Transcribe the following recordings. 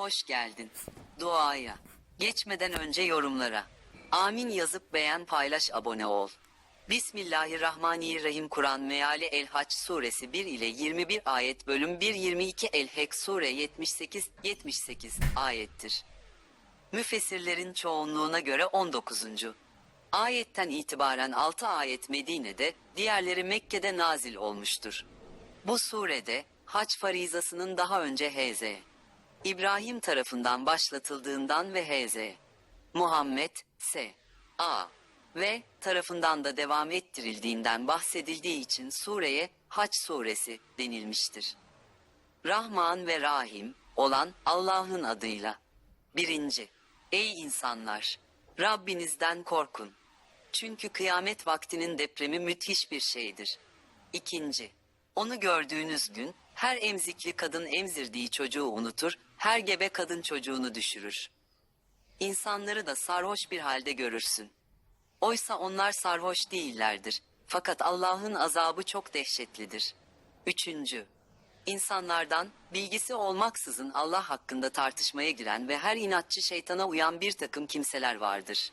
Hoş geldin. Duaya. Geçmeden önce yorumlara. Amin yazıp beğen paylaş abone ol. Bismillahirrahmanirrahim Kur'an Meali El Haç suresi 1 ile 21 ayet bölüm 1 22 El Hek sure 78 78 ayettir. Müfessirlerin çoğunluğuna göre 19. Ayetten itibaren 6 ayet Medine'de, diğerleri Mekke'de nazil olmuştur. Bu surede hac farizasının daha önce Hz. İbrahim tarafından başlatıldığından ve Hz. Muhammed S. A. ve tarafından da devam ettirildiğinden bahsedildiği için sureye Haç suresi denilmiştir. Rahman ve Rahim olan Allah'ın adıyla. Birinci, ey insanlar! Rabbinizden korkun. Çünkü kıyamet vaktinin depremi müthiş bir şeydir. İkinci, onu gördüğünüz gün her emzikli kadın emzirdiği çocuğu unutur, her gebe kadın çocuğunu düşürür. İnsanları da sarhoş bir halde görürsün. Oysa onlar sarhoş değillerdir. Fakat Allah'ın azabı çok dehşetlidir. Üçüncü, İnsanlardan bilgisi olmaksızın Allah hakkında tartışmaya giren ve her inatçı şeytana uyan bir takım kimseler vardır.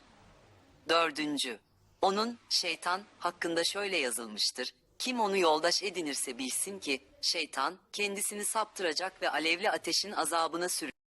Dördüncü, onun şeytan hakkında şöyle yazılmıştır. Kim onu yoldaş edinirse bilsin ki şeytan kendisini saptıracak ve alevli ateşin azabına sürülecek.